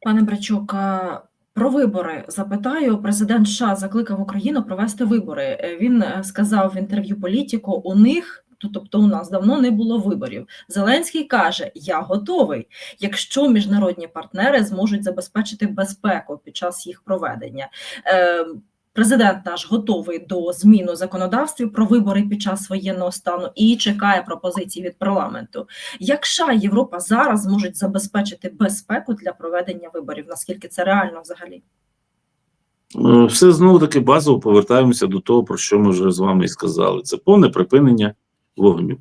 Пане Брачук, е, про вибори запитаю. Президент США закликав Україну провести вибори. Е, Він е, сказав в інтерв'ю політику: у них, тобто у нас давно не було виборів. Зеленський каже: Я готовий, якщо міжнародні партнери зможуть забезпечити безпеку під час їх проведення. Президент наш готовий до змін у законодавстві про вибори під час воєнного стану і чекає пропозицій від парламенту. Як США і Європа зараз зможуть забезпечити безпеку для проведення виборів? Наскільки це реально взагалі? Е, Все знову таки базово повертаємося до того, про що ми вже з вами і сказали. Це повне припинення вогню.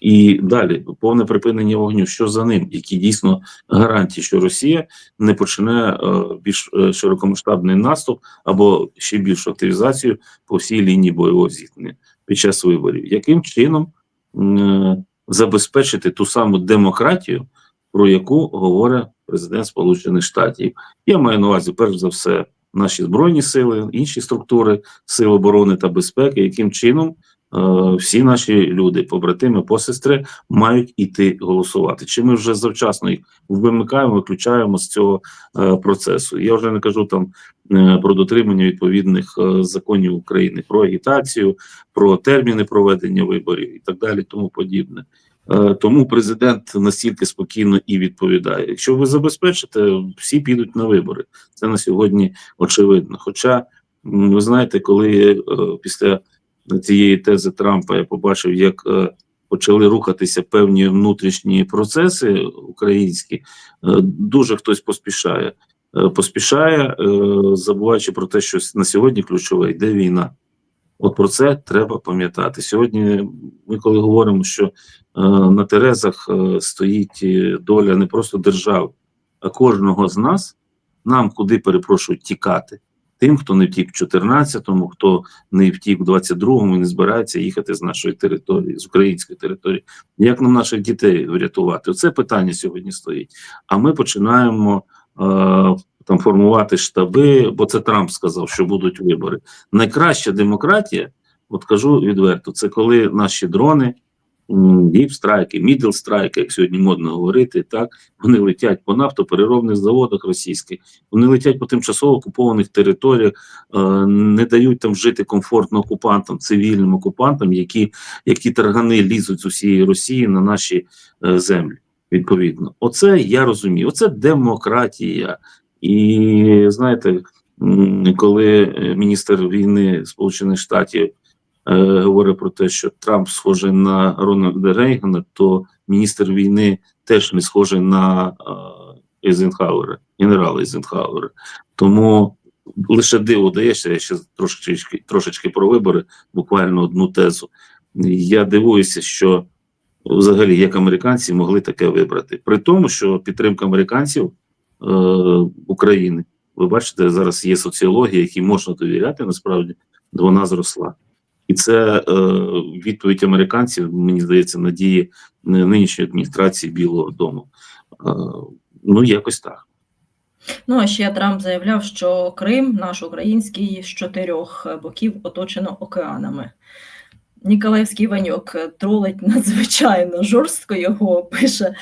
І далі повне припинення вогню. Що за ним? Які дійсно гарантії, що Росія не почне е, більш е, широкомасштабний наступ або ще більшу активізацію по всій лінії бойового зіткнення під час виборів? Яким чином е, забезпечити ту саму демократію, про яку говорить президент Сполучених Штатів? Я маю на увазі, перш за все, наші збройні сили, інші структури сил оборони та безпеки, яким чином всі наші люди, побратими, посестри, мають іти голосувати. Чи ми вже завчасно їх вимикаємо, виключаємо з цього е, процесу? Я вже не кажу там е, про дотримання відповідних е, законів України, про агітацію, про терміни проведення виборів і так далі, тому подібне. Е, Тому президент настільки спокійно і відповідає: якщо ви забезпечите, всі підуть на вибори. Це на сьогодні очевидно. Хоча, ви знаєте, коли е, після цієї тези Трампа я побачив, як е, почали рухатися певні внутрішні процеси українські, е, дуже хтось поспішає. Е, Поспішає, забуваючи про те, що на сьогодні ключове йде війна. От про це треба пам'ятати. Сьогодні ми, коли говоримо, що на Терезах стоїть доля не просто держави, а кожного з нас, нам куди перепрошую тікати. Тим, хто не втік в 14-му, хто не втік в 22-му і не збирається їхати з нашої території, з української території. Як нам наших дітей врятувати? Оце питання сьогодні стоїть. А ми починаємо е, там формувати штаби, бо це Трамп сказав, що будуть вибори. Найкраща демократія, от кажу відверто, це коли наші дрони, діпстрайки, мідлстрайки, як сьогодні модно говорити, так вони летять по нафтопереробних заводах російських, вони летять по тимчасово окупованих територіях, е, не дають там жити комфортно окупантам, цивільним окупантам, які як ті таргани лізуть з усієї Росії на наші е, землі. Відповідно, оце я розумію. Оце демократія. І знаєте, коли е, міністр війни Сполучених Штатів е, говорить про те, що Трамп схожий на Рональда Рейгана, то міністр війни теж не схожий на е, Ейзенхауера, генерала Ейзенхауера. Тому лише диво даєшся, я ще трошечки, трошечки про вибори, буквально одну тезу. Я дивуюся, що взагалі як американці могли таке вибрати. При тому, що підтримка американців е, України, ви бачите, зараз є соціологія, якій можна довіряти, насправді вона зросла. І це е, відповідь американців, мені здається, надії нинішньої адміністрації Білого Дому. Е, ну, якось так. Ну а ще Трамп заявляв, що Крим, наш український, з чотирьох боків оточено океанами. Ніколаївський Ваньок тролить надзвичайно жорстко його пише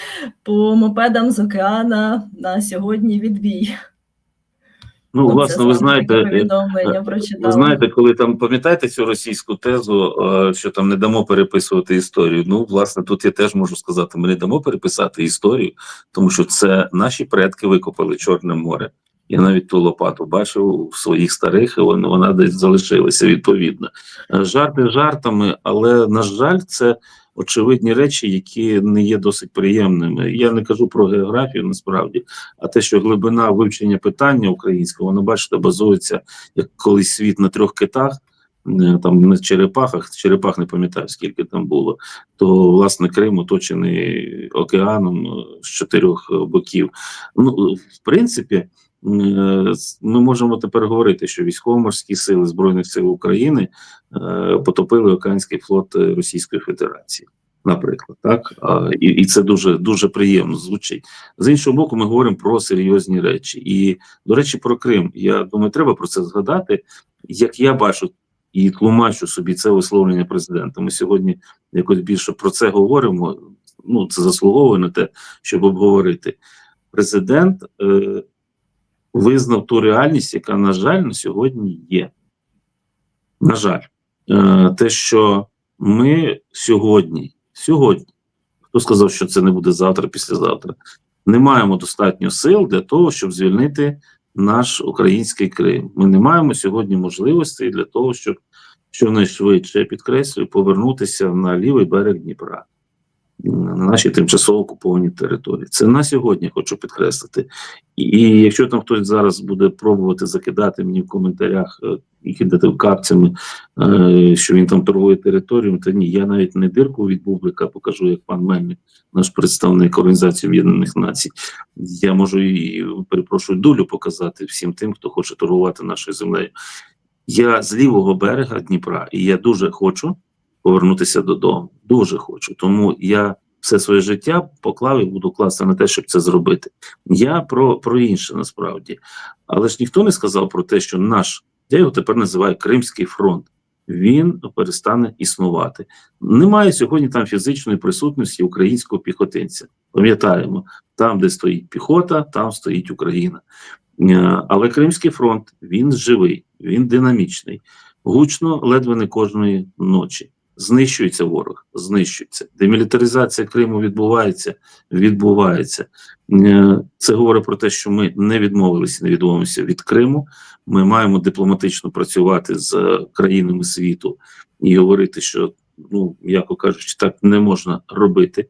по мопедам з океана на сьогодні відбій. Ну, це власне, ви знаєте, е, Ви знаєте, коли там пам'ятаєте цю російську тезу, е, що там не дамо переписувати історію. Ну, власне, тут я теж можу сказати: ми не дамо переписати історію, тому що це наші предки викопали Чорне море. Я навіть ту лопату бачив у своїх старих, і вона, вона десь залишилася відповідно. Е, Жарти жартами, але на жаль, це очевидні речі, які не є досить приємними. Я не кажу про географію насправді, а те, що глибина вивчення питання українського, воно бачите, базується як колись світ на трьох китах. е, Там на черепахах, черепах не пам'ятаю, скільки там було, то власне Крим оточений океаном з чотирьох боків. Ну, в принципі, ми можемо тепер говорити, що військово-морські сили Збройних сил України е, потопили океанський флот е, Російської Федерації, наприклад, так і, це дуже дуже приємно звучить. З іншого боку, ми говоримо про серйозні речі. І до речі, про Крим. Я думаю, треба про це згадати. Як я бачу і тлумачу собі це висловлення президента. Ми сьогодні якось більше про це говоримо. Ну це заслуговує на те, щоб обговорити. Президент е, визнав ту реальність, яка, на жаль, на сьогодні є. На жаль, Е, те, що ми сьогодні, сьогодні, хто сказав, що це не буде завтра, післязавтра, не маємо достатньо сил для того, щоб звільнити наш український Крим. Ми не маємо сьогодні можливостей для того, щоб щонайшвидше підкреслюю, повернутися на лівий берег Дніпра, на наші тимчасово окуповані території. Це на сьогодні хочу підкреслити. І, якщо там хтось зараз буде пробувати закидати мені в коментарях е, і кидати капцями, е, що він там торгує територією, то ні, я навіть не дирку від бублика покажу, як пан Мельник, наш представник Організації Об'єднаних Націй. Я можу і перепрошую долю показати всім тим, хто хоче торгувати нашою землею. Я з лівого берега Дніпра, і я дуже хочу повернутися додому. Дуже хочу. Тому я все своє життя поклав і буду класти на те, щоб це зробити. Я про, про інше насправді. Але ж ніхто не сказав про те, що наш, я його тепер називаю Кримський фронт. Він перестане існувати. Немає сьогодні там фізичної присутності українського піхотинця. Пам'ятаємо, там, де стоїть піхота, там стоїть Україна. Е, Але Кримський фронт він живий, він динамічний, гучно, ледве не кожної ночі. Знищується ворог, знищується. Демілітаризація Криму відбувається, відбувається. Е, Це говорить про те, що ми не відмовилися, не відмовимося від Криму. Ми маємо дипломатично працювати з е, країнами світу і говорити, що ну яко кажучи, так не можна робити.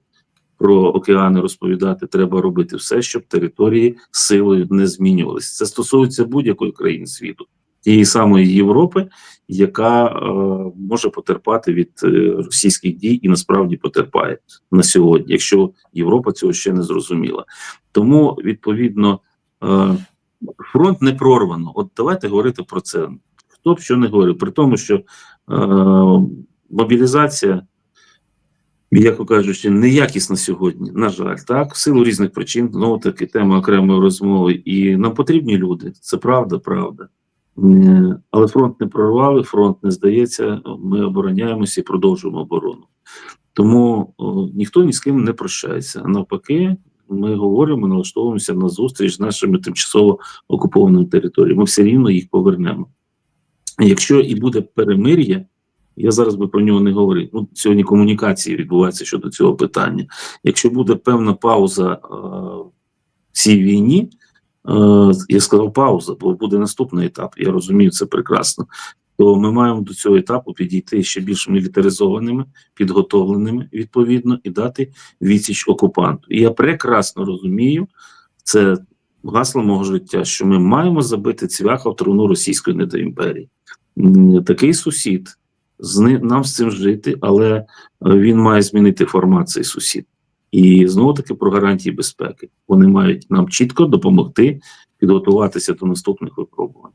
Про океани розповідати треба робити все, щоб території силою не змінювалися. Це стосується будь-якої країни світу, тієї самої Європи, яка е, може потерпати від е, російських дій і насправді потерпає на сьогодні, якщо Європа цього ще не зрозуміла. Тому відповідно е, фронт не прорвано. От давайте говорити про це. Хто б що не говорив, при тому, що е, мобілізація. М'яко кажучи, неякісна сьогодні, на жаль, так, в силу різних причин, знову таки тема окремої розмови. І нам потрібні люди, це правда, правда. Але фронт не прорвали, фронт не здається. Ми обороняємося і продовжуємо оборону. Тому ніхто ні з ким не прощається. Навпаки, ми говоримо, налаштовуємося на зустріч з нашими тимчасово окупованими територіями. Ми все рівно їх повернемо. Якщо і буде перемир'я, я зараз би про нього не говорив. Ну, сьогодні комунікації відбуваються щодо цього питання. Якщо буде певна пауза в цій війні, я сказав пауза, бо буде наступний етап. Я розумію це прекрасно. То ми маємо до цього етапу підійти ще більш мілітаризованими, підготовленими відповідно і дати відсіч окупанту. І я прекрасно розумію, це гасло мого життя, що ми маємо забити цвяха в труну російської недоімперії. Такий сусід з ни- нам з цим жити, але е, він має змінити формат цей сусід. І знову таки про гарантії безпеки. Вони мають нам чітко допомогти підготуватися до наступних випробувань.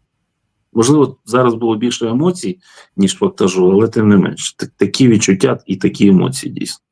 Можливо, зараз було більше емоцій, ніж фактажу, але тим не менш, такі відчуття і такі емоції дійсно.